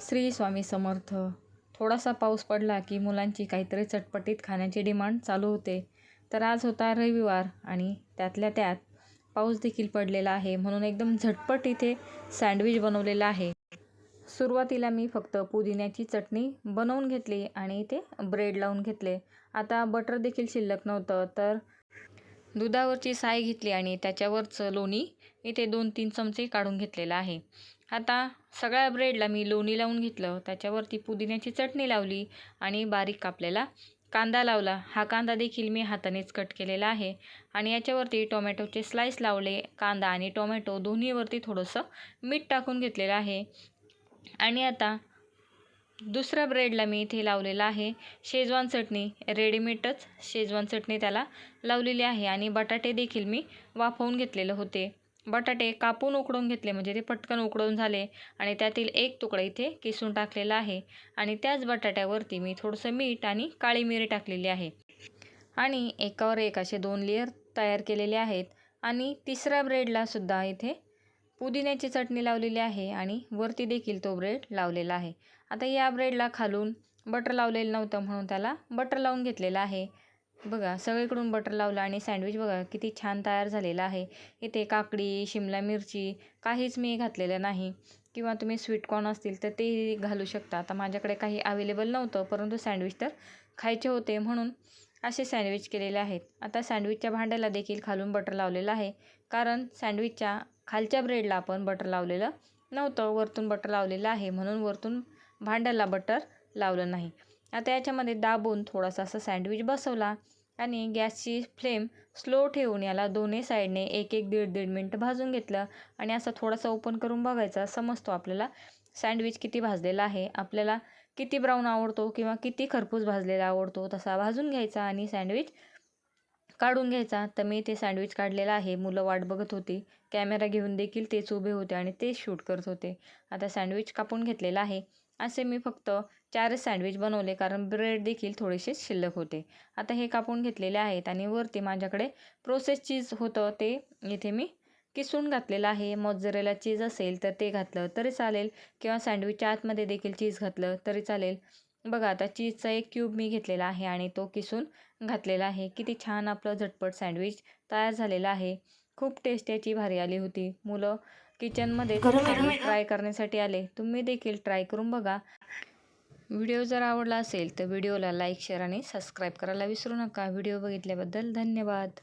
श्री स्वामी समर्थ. थोडासा पाऊस पडला की मुलांची काहीतरी चटपटीत खाण्याची डिमांड चालू होते. तर आज होता रविवार आणि त्यातल्या त्यात पाऊस देखील पडलेला आहे म्हणून एकदम झटपट इथे सँडविच बनवलेलं आहे. सुरुवातीला मी फक्त पुदिन्याची चटणी बनवून घेतली आणि इथे ब्रेड लावून घेतले. आता बटर देखील शिल्लक नव्हतं तर दुधावरची साय घेतली आणि त्याच्यावरचं लोणी इथे दोन तीन चमचे काढून घेतलेलं आहे. आता सगळ्या ब्रेडला मी लोणी लावून घेतलं. त्याच्यावरती पुदिन्याची चटणी लावली आणि बारीक कापलेला कांदा लावला. हा कांदा देखील मी हातानेच कट केलेला आहे. आणि याच्यावरती टोमॅटोचे स्लाईस लावले कांदा आणि टोमॅटो दोन्हीवरती थोडंसं मीठ टाकून घेतलेलं आहे. आणि आता दुसऱ्या ब्रेडला मी इथे लावलेला आहे. शेजवान चटणी रेडीमेडच शेजवान चटणी त्याला लावलेली आहे आणि बटाटे देखील मी वाफवून घेतलेले होते. बटाटे कापून उकडून घेतले म्हणजे ते पटकन उकडून झाले आणि त्यातील एक तुकडा इथे किसून टाकलेला आहे आणि त्याच बटाट्यावरती मी थोडंसं मीठ आणि काळी मिरी टाकलेली आहे. आणि एकावर एक असे दोन लेअर तयार केलेले आहेत आणि तिसऱ्या ब्रेडलासुद्धा इथे पुदिन्याची चटणी लावलेली आहे आणि वरती देखील तो ब्रेड लावलेला आहे. आता या ब्रेडला खालून बटर लावलेलं नव्हतं म्हणून त्याला बटर लावून घेतलेलं आहे. बघा सगळीकडून बटर लावलं आणि सँडविच बघा किती छान तयार झालेला आहे. इथे काकडी शिमला मिरची काहीच मी घातलेलं नाही. किंवा तुम्ही स्वीटकॉर्न असतील तर तेही घालू शकता. आता माझ्याकडे काही अवेलेबल नव्हतं परंतु सँडविच तर खायचे होते म्हणून असे सँडविच केलेले आहेत. आता सँडविचच्या भांड्याला देखील खालून बटर लावलेलं आहे. कारण सँडविचच्या खालच्या ब्रेडला आपण बटर लावलेलं नव्हतं. वरतून बटर लावलेलं आहे. म्हणून वरतून भांड्याला बटर लावलं नाही. आता याच्यामध्ये दाबून थोडासा असा सँडविच बसवला. आणि गॅसची फ्लेम स्लो ठेवून याला दोन्ही साईडने एक एक दीड दीड मिनटं भाजून घेतलं. आणि असं थोडासा ओपन करून बघायचा. समजतो आपल्याला सँडविच किती भाजलेला आहे. आपल्याला किती ब्राऊन आवडतो किंवा किती खरपूस भाजलेला आवडतो तसा भाजून घ्यायचा आणि सँडविच काढून घ्यायचा. तर मी ते सँडविच काढलेलं आहे. मुलं वाट बघत होती. कॅमेरा घेऊन देखील तेच उभे होते आणि तेच शूट करत होते. आता सँडविच कापून घेतलेलं आहे. असे मी फक्त चारच सँडविच बनवले कारण ब्रेड देखील थोडेसे शिल्लक होते. आता हे कापून घेतलेले आहेत आणि वरती माझ्याकडे प्रोसेस चीज होतं ते इथे मी किसून घातलेलं आहे. मॉजरेला चीज असेल तर ते घातलं तरी चालेल किंवा सँडविचच्या आतमध्ये देखील चीज घातलं तरी चालेल. बघा आता चीजचा एक क्यूब मी घेतलेला आहे आणि तो किसून घातलेला आहे. किती छान आपलं झटपट सँडविच तयार झालेलं आहे. खूप टेस्ट याची भारी आली होती. मुलं किचनमध्ये ट्राय करण्यासाठी आले तुम्ही देखील ट्राय करून बघा. व्हिडिओ जर आवडला असेल तर व्हिडिओला लाईक शेअर आणि सबस्क्राईब करायला विसरू नका. व्हिडिओ बघितल्याबद्दल धन्यवाद.